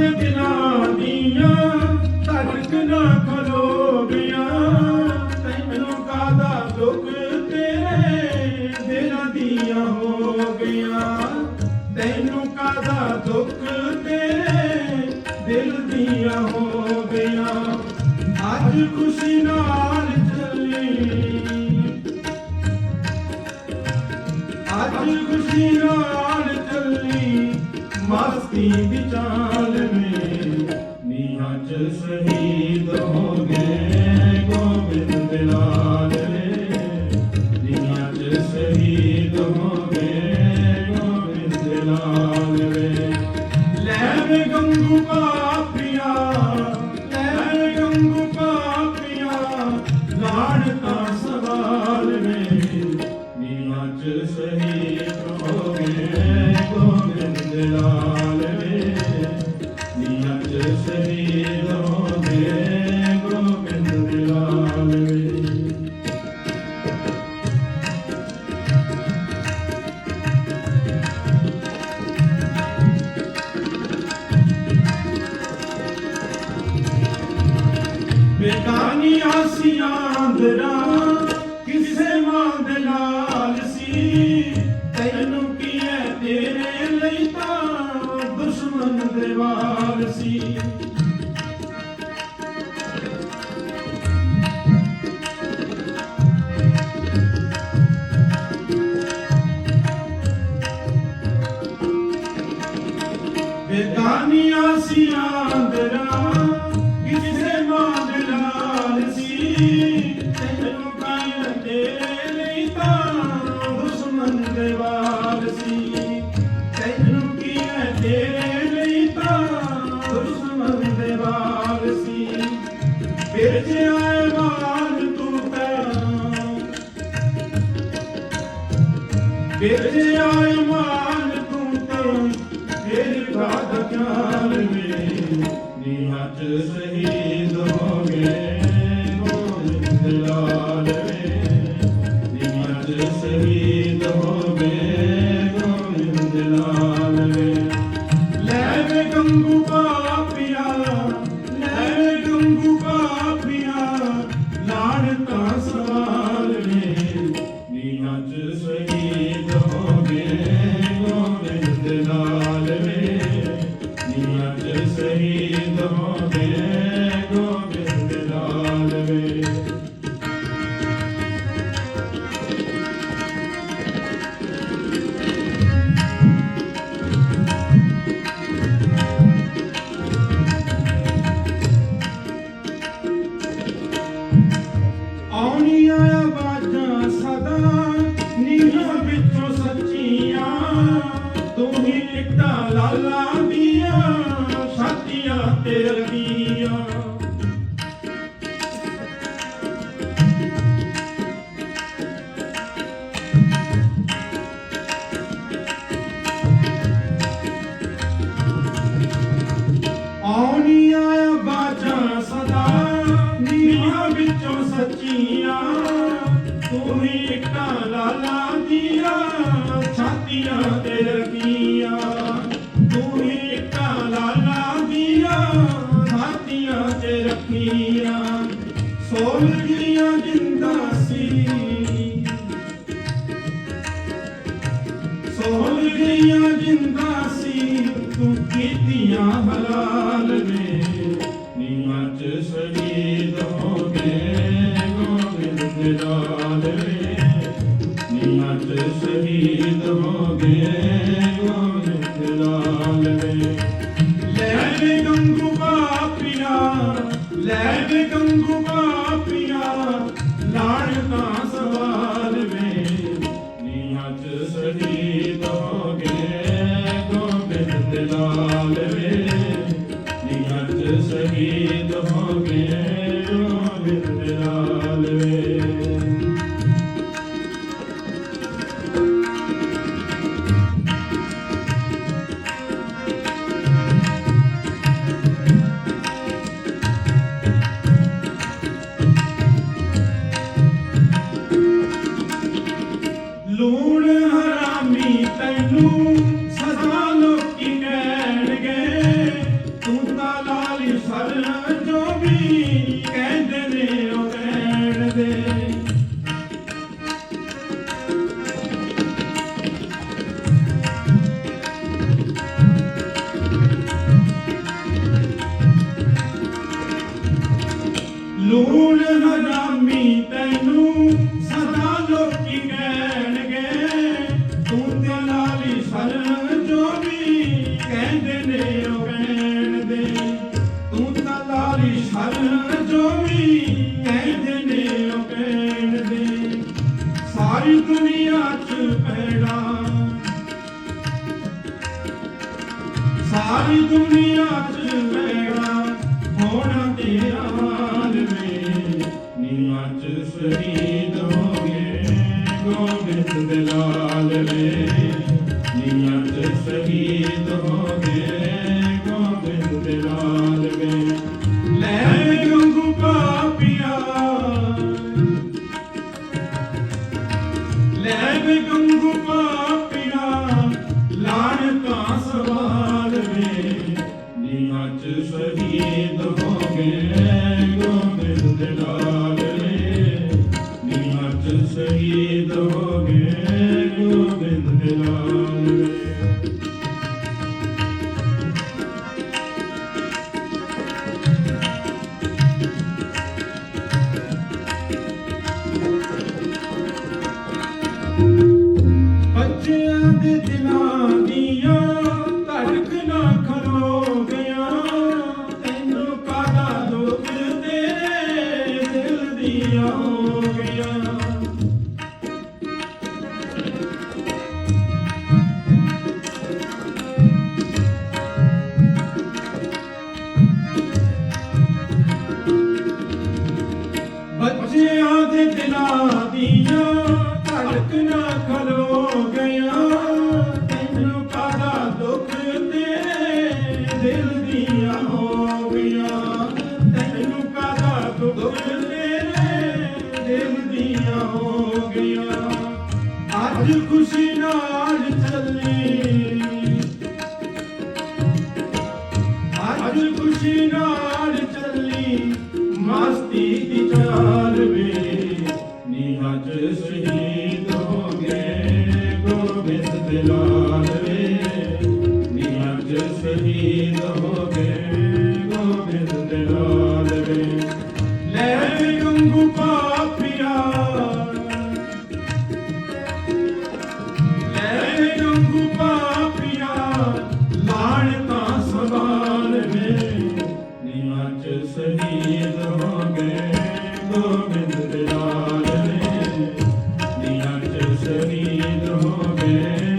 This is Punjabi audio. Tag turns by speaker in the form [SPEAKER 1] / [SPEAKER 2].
[SPEAKER 1] ਦੇ ਨਾ ਖਲੋ ਗਿਆ ਤੈਨੂੰ ਕਾਦਾ ਦੁੱਖ ਤੇਰੇ ਦਿਲਾਂ ਦੀਆਂ ਹੋ ਗਿਆ ਤੈਨੂੰ ਕਾਦਾ ਤੇਰੇ ਦਿਲ ਦੀਆਂ ਹੋ ਗਿਆ ਅੱਜ ਖੁਸ਼ੀ ਨਾਲ ਚੱਲੀ। ਅੱਜ ਖੁਸ਼ੀ ਨਾਲ ਚੱਲੀ। ਮਸਤੀ ਵਿਚਾਰ ਅਸੀਂ ਜਾਣ ਦਰਾਂ ਤੇਰਿਆ ਇਮਾਨ ਤੂੰ ਤਾਂ ਤੇਰੀ ਬਾਤ ਗਿਆਨ ਮੇ ਗੰਗੂ ਪਾਪਿਆ ਲੈ ਗੰਗੂ ਪਾਪਿਆ ਲਾੜ ਤਾਂ ਸਾਲ ਵੇ ਨਿਹਤ ਸਹੀਦ ਟਿਕਟਾਂ ਲਾਲਾਂ ਦੀਆਂ ਸਾਥੀਆਂ ਤੇਰੀਆਂ لا تكن ਸਾਰੀ ਦੁਨੀਆ ਚ ਮੇਰਾ, ਹੋਣਾ ਤੇਰਾ ਹਾਲ ਵੇ। ਨੀਵਾਂ ਚ ਸ਼ਹੀਦ ਹੋ ਗਏ ਗੋਬਿੰਦ ਦੇ ਲਾਲ ਵੇ। ਨੀਵਾਂ ਚ ਸ਼ਹੀਦ ਹੋ ਗਏ ਚ ਦਿਲਾਂ ਦੀਆਂ ਧੜਕਣਾ Jésus. Prabhu